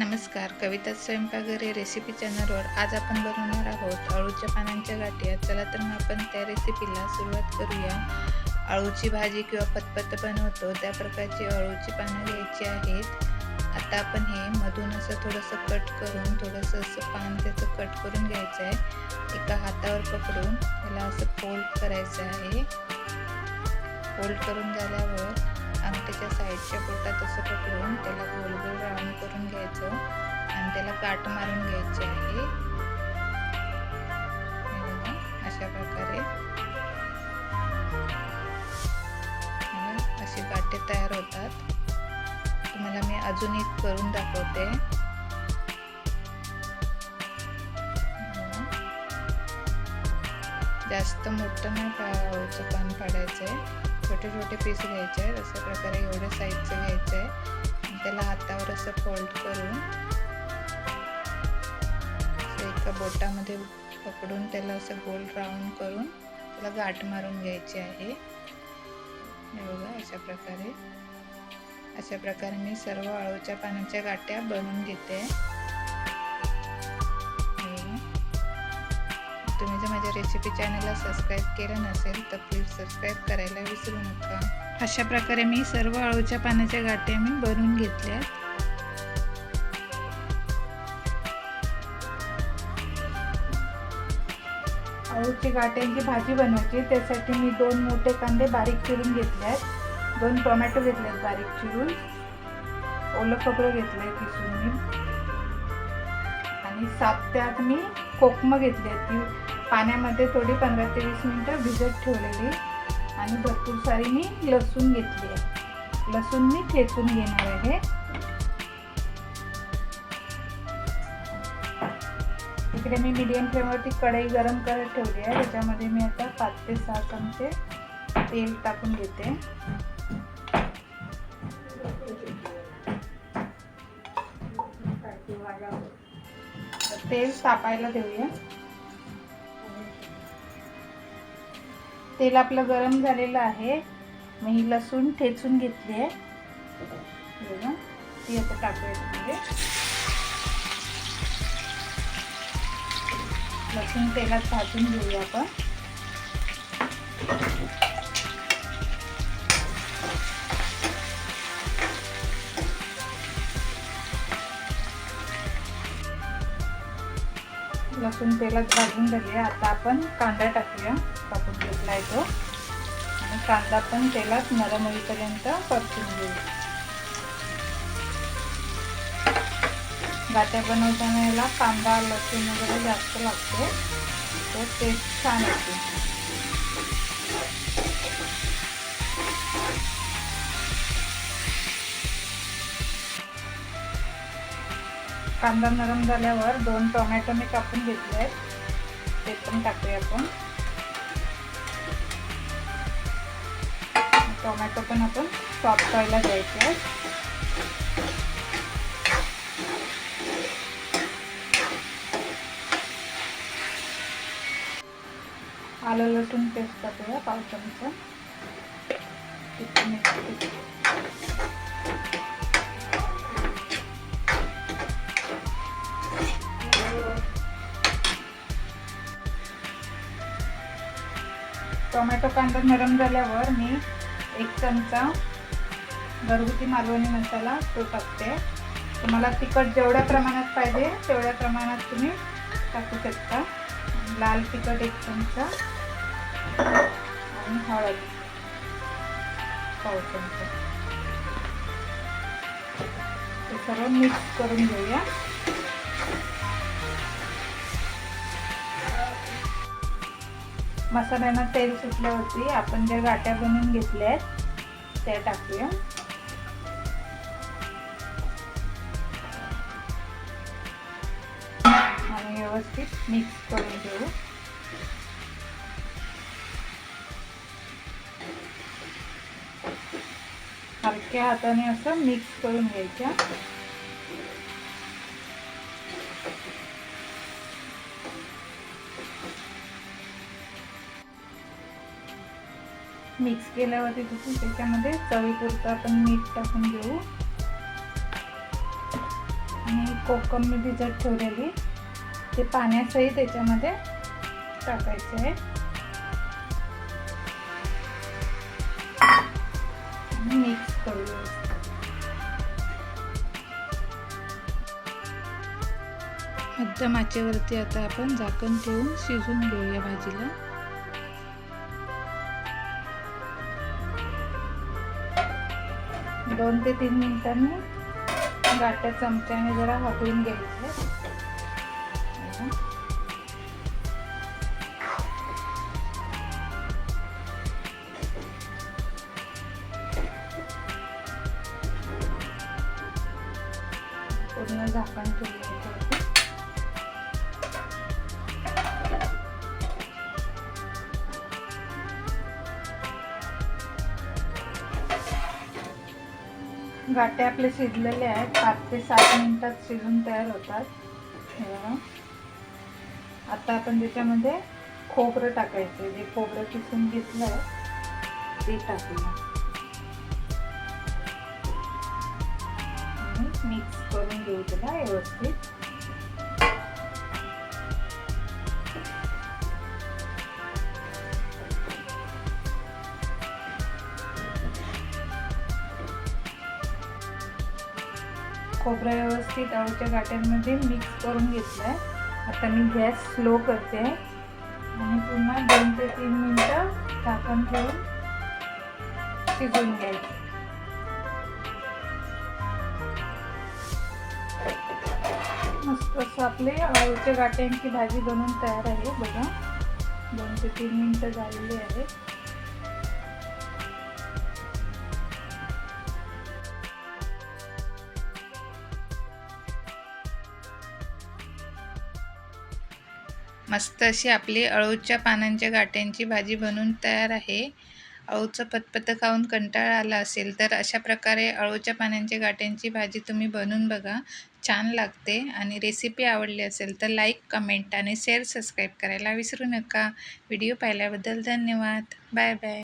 नमस्कार. कविता स्वयंपाकघरी रेसिपी चॅनलवर आज आपण बनवणार आहोत अळूच्या पानांच्या गाठ्या. चला तर मग आपण त्या रेसिपीला सुरुवात करूया. अळूची भाजी किंवा पतपत बनवतो. त्या प्रकारची अळूची पानं घ्यायची आहेत. आता आपण हे मधून असं थोडंसं कट करून थोडंसं असं पान त्याचं कट करून घ्यायचं आहे. एका हातावर पकडून त्याला असं फोल्ड करायचं आहे. फोल्ड करून झाल्यावर आणि त्याच्या साईडच्या बोटात असं पकडून त्याला गोल गोल राऊंड करून घ्यायचं आणि त्याला काट मारून घ्यायचे आहे. अशा प्रकारे. असे काटे तयार होतात. तुम्हाला मी अजून एक करून दाखवते. जास्त मोठं नाही पाळायचं पान पाडायचं आहे छोटे छोटे पीस घ्यायचे आहेत. अशा प्रकारे एवढ्या साईजचं घ्यायचं आहे त्याला हातावर असं फोल्ड करून एका बोटामध्ये पकडून त्याला असं गोल राऊंड करून त्याला गाठ मारून घ्यायची आहे. हे बघा अशा प्रकारे. अशा प्रकारे मी सर्व अळूच्या पानाच्या गाठ्या बनवून घेते. तुम्ही जर माझ्या रेसिपी चॅनलला सबस्क्राईब केलं नसेल तर प्लीज सबस्क्राईब करायला विसरू नका. अशा प्रकारे मी सर्व अळूच्या पानाच्या गाठ्या मी भरून घेतल्या अळूची गाठ्यांची भाजी बनवायची त्यासाठी मी दोन मोठे कांदे बारीक चिरून घेतले आहेत. दोन टोमॅटो घेतले आहेत बारीक चिरून. ओलं खोबरं घेतलं आहे किसून मी. आणि सात ते आठ मी कोकमं घेतली आहे ती पाण्यामध्ये थोडी पंधरा ते वीस मिनटं भिजत ठेवलेली. आणि भरपूर सारी मी लसूण घेतली आहे. लसूण मी ठेचून घेणार आहे. इकडे मी मीडियम फ्लेमवरती कढई गरम करत ठेवली आहे. त्याच्यामध्ये मी आता पाच ते सहा चमचे तेल टाकून घेते. तेल तापायला देऊया. तेल आपलं गरम झालेलं आहे. मी ही लसूण ठेचून घेतली आहे. ती आता टाकूया लसूण तेलात भाजून घेऊया आपण. लसूण तेलात भाजून झाली आता आपण कांदा टाकूया. कापून घेतला आहे तो. आणि कांदा पण तेलात नरम होईपर्यंत परतून घेऊ. गाट्या बनवताना याला कांदा लसूण वगैरे जास्त लागते तर टेस्ट छान येते कांदा नरम झाल्यावर दोन टोमॅटो मी कापून घेतले आहेत. ते पण टाकूया आपण. टोमॅटो पण आपण सॉफ्ट व्हायला द्यायचे आहेत. आलं लसूण पेस्ट टाकूया पाव चमचा. टोमॅटो कांदा नरम झाल्यावर मी एक चमचा घरगुती मालवणी मसाला तो टाकते. तुम्हाला तिखट जेवढ्या प्रमाणात पाहिजे तेवढ्या प्रमाणात तुम्ही टाकू शकता. लाल तिखट एक चमचा आणि हळद पाव चमचा. ते सर्व मिक्स करून घेऊया. मसाल्यांना तेल सुटल्यावरती आपण ज्या गाट्या बनवून घेतल्या आहेत त्या टाकूया. आणि व्यवस्थित मिक्स करून घेऊ. हलक्या हाताने असं मिक्स करून घ्यायच्या. मिक्स केल्यावरती तिथून त्याच्यामध्ये चवीपुरतं आपण मीठ टाकून घेऊ. आणि कोकम मी भिजत ठेवलेली. ते पाण्यासही त्याच्यामध्ये टाकायचे आहे. मिक्स करूया मध्यम आचेवरती आता आपण झाकण ठेवून शिजून घेऊया भाजीला. दोन ते तीन मिनिटांनी गाठ्या चमच्याने जरा हटवून घ्यायचं. पूर्ण झाकण ठेवून गाटे आपले शिजलेले आहेत. पाच ते सात मिनिटात शिजून तयार होतात. आता आपण त्याच्यामध्ये खोबरं टाकायचं जे खोबरं किसून घेतलं आहे ते टाकूया. मिक्स करून घेऊ त्याला व्यवस्थित. खोबरं व्यवस्थित अळूच्या गाठ्यांमध्ये मिक्स करून घेतलं आहे आता मी गॅस स्लो करते. आणि पुन्हा दोन ते तीन मिनटं झाकण ठेवून शिजवून घ्यायचं. मस्त असं आपले अळूच्या गाठ्यांची भाजी बनवून तयार आहे बघा. दोन ते तीन मिनटं झालेली आहे. मस्त अशी आपली अळूच्या पानांच्या गाठ्यांची भाजी बनवून तयार आहे. अळूचं पतपतं खाऊन कंटाळा आला असेल तर अशा प्रकारे अळूच्या पानांच्या गाठ्यांची भाजी तुम्ही बनवून बघा. छान लागते आणि रेसिपी आवडली असेल तर लाईक कमेंट आणि शेअर सबस्क्राईब करायला विसरू नका. व्हिडिओ पाहिल्याबद्दल धन्यवाद. Bye bye